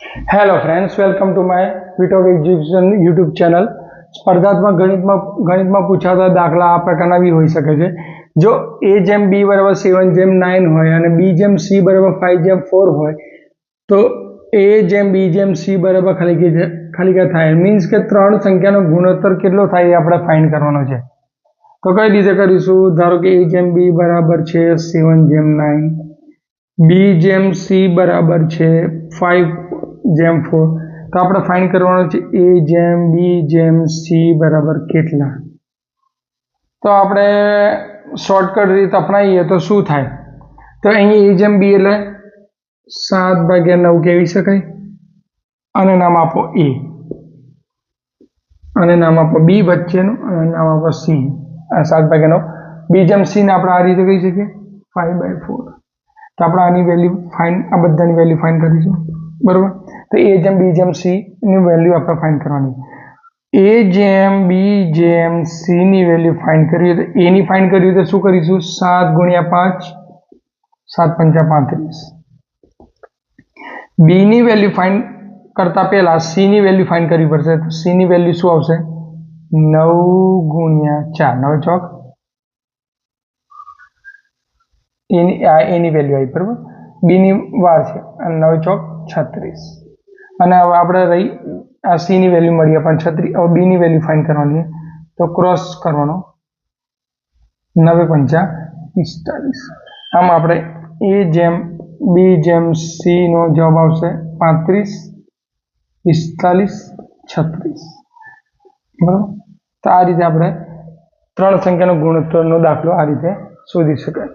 Hello friends welcome to my વિટોક education YouTube channel સ્પર્ધાત્મક ગણિતમાં ગણિતમાં પૂછાતા દાખલા આ પ્રકારના બી હોઈ શકે છે. જો એ જેમ બી બરાબર સેવન જેમ નાઇન હોય અને બી જેમ સી બરાબર ફાઇવ જેમ ફોર હોય, તો એ જેમ બી જેમ સી બરાબર ખાલી ખાલી થાય. મીન્સ કે ત્રણ સંખ્યાનો ગુણોત્તર કેટલો થાય એ આપણે ફાઇન્ડ કરવાનો છે. તો કઈ રીતે કરીશું? ધારો કે એ જેમ બી બરાબર છે સેવન જેમ નાઇન બી જેમ સી બરાબર છે ફાઇવ જેમ ફોર તો આપણે ફાઇન્ડ કરવાનું છે એ જેમ બી જેમ સી બરાબર કેટલા? તો આપણે શોર્ટકટ રીત અપનાવીએ તો શું થાય? તો અહીં એ જેમ બી એટલે સાત ભાગ્યા નવ કહેવી શકાય? અને નામ આપો એ અને નામ આપો બી વચ્ચેનું અને નામ આપો સી આ સાત ભાગ્યા નવ. બી જેમ સી ને આપણે આ રીતે કહી શકીએ? ફાઈવ બાય ફોર તો આપણે આની વેલ્યુ ફાઇન આ બધાની વેલ્યુ ફાઇન કરીશું. બરોબર? તો એ જેમ બી જેમ સી ની વેલ્યુ આપણે ફાઇન કરવાની એ જેમ બી જેમ સી ની વેલ્યુ ફાઇન કરવી હોય તો એની ફાઇન કરવી હોય તો શું કરીશું સાત ગુણ્યા પાંચ સાત પંચા પાંત્રીસ બી ની વેલ્યુ ફાઇન કરતા પહેલા સી ની વેલ્યુ ફાઇન કરવી પડશે તો સી ની વેલ્યુ શું આવશે નવ ગુણ્યા ચાર નવ ચોક એની આ એની વેલ્યુ આવી બરાબર બીની વાર છે અને નવ ચોક છત્રીસ અને હવે આપણે રહી, આ સીની વેલ્યુ મળી આપણને છત્રીસ હવે બીની વેલ્યુ ફાઇન કરવાની તો ક્રોસ કરવાનો. નવે પંચા પિસ્તાલીસ આમ આપણે એ જેમ બી જેમ સીનો જવાબ આવશે પાંત્રીસ પિસ્તાલીસ છત્રીસ. બરાબર? તો આ રીતે આપણે ત્રણ સંખ્યાનો ગુણોત્તરનો દાખલો આ રીતે શોધી શકાય.